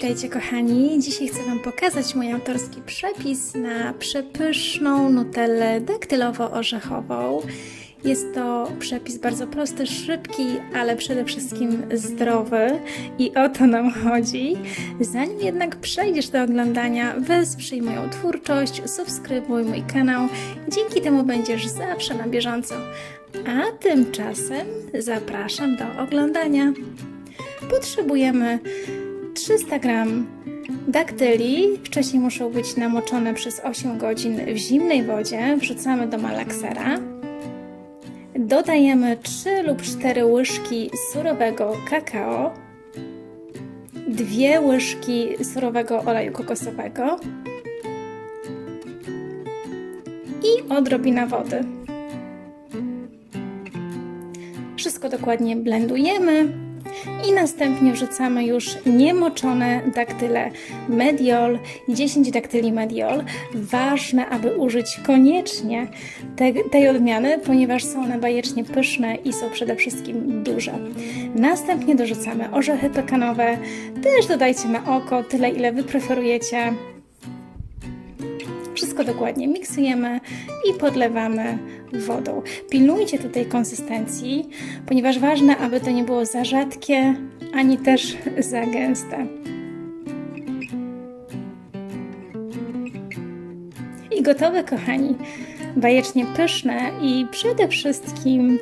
Witajcie kochani. Dzisiaj chcę Wam pokazać mój autorski przepis na przepyszną nutellę daktylowo-orzechową. Jest to przepis bardzo prosty, szybki, ale przede wszystkim zdrowy i o to nam chodzi. Zanim jednak przejdziesz do oglądania, wesprzyj moją twórczość, subskrybuj mój kanał. Dzięki temu będziesz zawsze na bieżąco. A tymczasem zapraszam do oglądania. Potrzebujemy 300 gram daktyli. Wcześniej muszą być namoczone przez 8 godzin w zimnej wodzie. Wrzucamy do malaksera. Dodajemy 3 lub 4 łyżki surowego kakao, 2 łyżki surowego oleju kokosowego i odrobina wody. Wszystko dokładnie blendujemy i następnie wrzucamy już niemoczone daktyle Mediol, 10 daktyli Mediol. Ważne, aby użyć koniecznie te, tej odmiany, ponieważ są one bajecznie pyszne i są przede wszystkim duże. Następnie dorzucamy orzechy pekanowe, też dodajcie na oko, tyle ile wy preferujecie. Wszystko dokładnie miksujemy i podlewamy wodą. Pilnujcie tutaj konsystencji, ponieważ ważne, aby to nie było za rzadkie, ani też za gęste. I gotowe, kochani. Bajecznie pyszne i przede wszystkim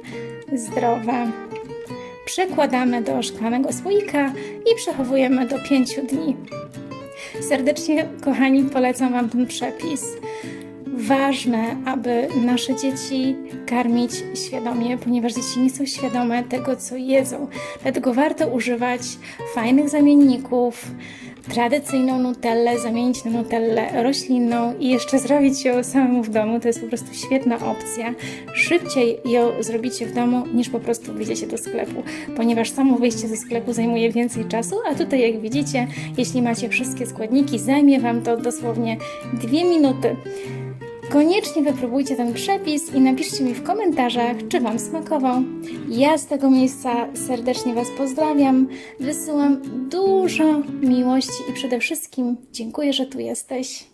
zdrowe. Przekładamy do szklanego słoika i przechowujemy do 5 dni. Serdecznie, kochani, polecam Wam ten przepis. Ważne, aby nasze dzieci karmić świadomie, ponieważ dzieci nie są świadome tego, co jedzą. Dlatego warto używać fajnych zamienników, tradycyjną nutellę zamienić na nutellę roślinną i jeszcze zrobić ją samemu w domu. To jest po prostu świetna opcja. Szybciej ją zrobicie w domu niż po prostu wyjdziecie do sklepu, ponieważ samo wyjście ze sklepu zajmuje więcej czasu, a tutaj jak widzicie, jeśli macie wszystkie składniki, zajmie Wam to dosłownie dwie minuty. Koniecznie wypróbujcie ten przepis i napiszcie mi w komentarzach, czy Wam smakował. Ja z tego miejsca serdecznie Was pozdrawiam, wysyłam dużo miłości i przede wszystkim dziękuję, że tu jesteś.